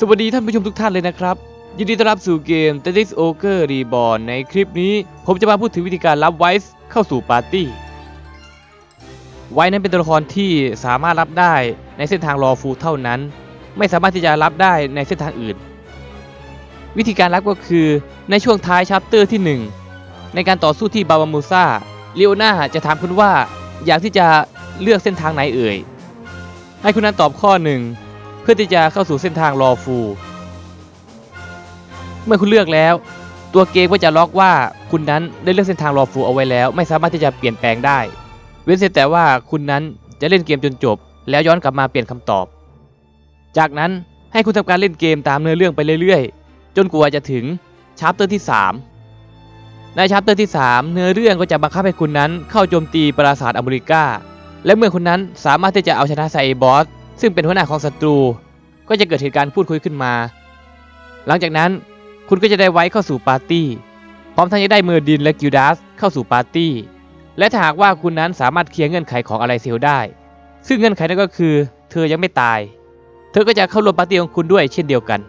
สวัสดีท่านผู้ชมทุกท่านเลยนะครับ ยินดีต้อนรับสู่เกม t e t r i s Ogre Reborn ในคลิปนี้ ผมจะมาพูดถึงวิธีการรับไวส์เข้าสู่ปาร์ตี้ไวส์นั้นเป็นตัวละครที่สามารถรับได้ในเส้นทางรอฟูเท่านั้น ไม่สามารถที่จะรับได้ในเส้นทางอื่น วิธีการรับก็คือในช่วงท้ายชัปเตอร์ที่ 1 ในการต่อสู้ที่บาวามูซาเลโอนาจะถามคุณว่าอยากที่จะเลือกเส้นทางไหนเอ่ยให้คุณนั้นตอบข้อหนึ่ง พื่อที่จะเข้าสู่เส้นทางรอฟู เมื่อคุณเลือกแล้ว ตัวเกมก็จะล็อกว่าคุณนั้นได้เลือกเส้นทางรอฟูเอาไว้แล้ว ไม่สามารถที่จะเปลี่ยนแปลงได้ เว้นเสียแต่ว่าคุณนั้นจะเล่นเกมจนจบ แล้วย้อนกลับมาเปลี่ยนคำตอบ จากนั้นให้คุณทำการเล่นเกมตามเนื้อเรื่องไปเรื่อยๆ จนกว่าจะถึงชาร์ปเตอร์ที่ 3 ในชาร์ปเตอร์ที่ 3 เนื้อเรื่องก็จะบังคับให้คุณนั้นเข้าโจมตีปราสาทอเมริกาและเมื่อคุณนั้นสามารถที่จะเอาชนะไซบอส ซึ่งเป็นหัวหน้าของศัตรู ก็จะเกิดเหตุการณ์พูดคุยขึ้นมา หลังจากนั้นคุณก็จะได้ไว้เข้าสู่ปาร์ตี้ พร้อมทั้งจะได้เมอร์ดินและกิลดัสเข้าสู่ปาร์ตี้ และถ้าหากว่าคุณนั้นสามารถเคลียร์เงื่อนไขของอะไรเซลได้ ซึ่งเงื่อนไขนั้นก็คือ เธอยังไม่ตาย เธอก็จะเข้าร่วมปาร์ตี้ของคุณด้วยเช่นเดียวกัน